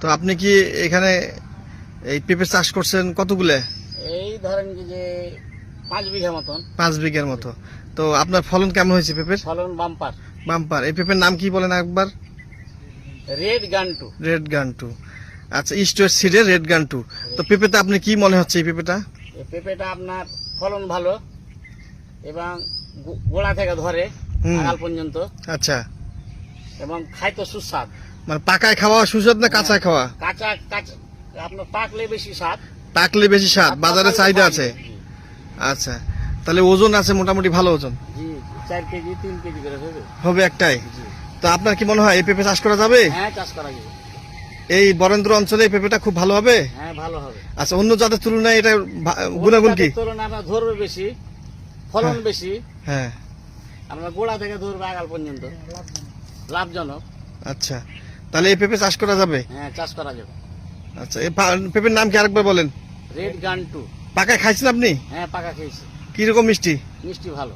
তো আপনি কি এখানে এই পেঁপে চাষ করছেন কতগুলো? এই ধরেন কি যে পাঁচ বিঘা মতন। পাঁচ বিঘার মতো। তো আপনার ফলন কেমন হয়েছে পেঁপের? ফলন বাম্পার। বাম্পার। এই পেঁপের নাম কি বলেন একবার? Red gun two red gun two আচ্ছা ইস্ট ওয়েস্ট সিডের রেড গান টু তো পেঁপেতে আপনি কি মনে হচ্ছে এই পেঁপেটা? এই পেঁপেটা আপনার ফলন ভালো এবং গোড়া থেকে ধরে। আগাল পর্যন্ত। আচ্ছা। এবং খাইতে সুস্বাদ। মানে পাকায় খাওয়া সুস্বাদ না কাঁচায় খাওয়া? কাঁচা কাঁচা। আপনার পাকলে বেশি স্বাদ। পাকলে বেশি স্বাদ বাজারে চাহিদা আছে। আচ্ছা তাহলে ওজন আছে মোটামুটি ভালো ওজন? জি কেজি কেজি করে হবে। হবে একটাই? তো আপনার কি মনে হয় এই পেঁপে চাষ করা যাবে? হ্যাঁ চাষ করা যাবে। এই বরেন্দ্র অঞ্চলে এই পেঁপেটা খুব ভালো হবে? হ্যাঁ ভালো হবে। আচ্ছা অন্য জাতের তুলনায় এটা গুণাগুণ কি? তুলনায় ধরবে বেশি ফলন হ্যাঁ। বেশি। হ্যাঁ। আমরা গোড়া থেকে ধরবে আগাল পর্যন্ত। লাভজনক। আচ্ছা তাহলে এই পেঁপে চাষ করা যাবে? হ্যাঁ চাষ করা যাবে। আচ্ছা এই পেঁপের নাম কি আরেকবার বলেন? Red gun two. পাকায় খাইছেন আপনি? হ্যাঁ পাকা খেয়েছি কীরকম মিষ্টি? মিষ্টি ভালো।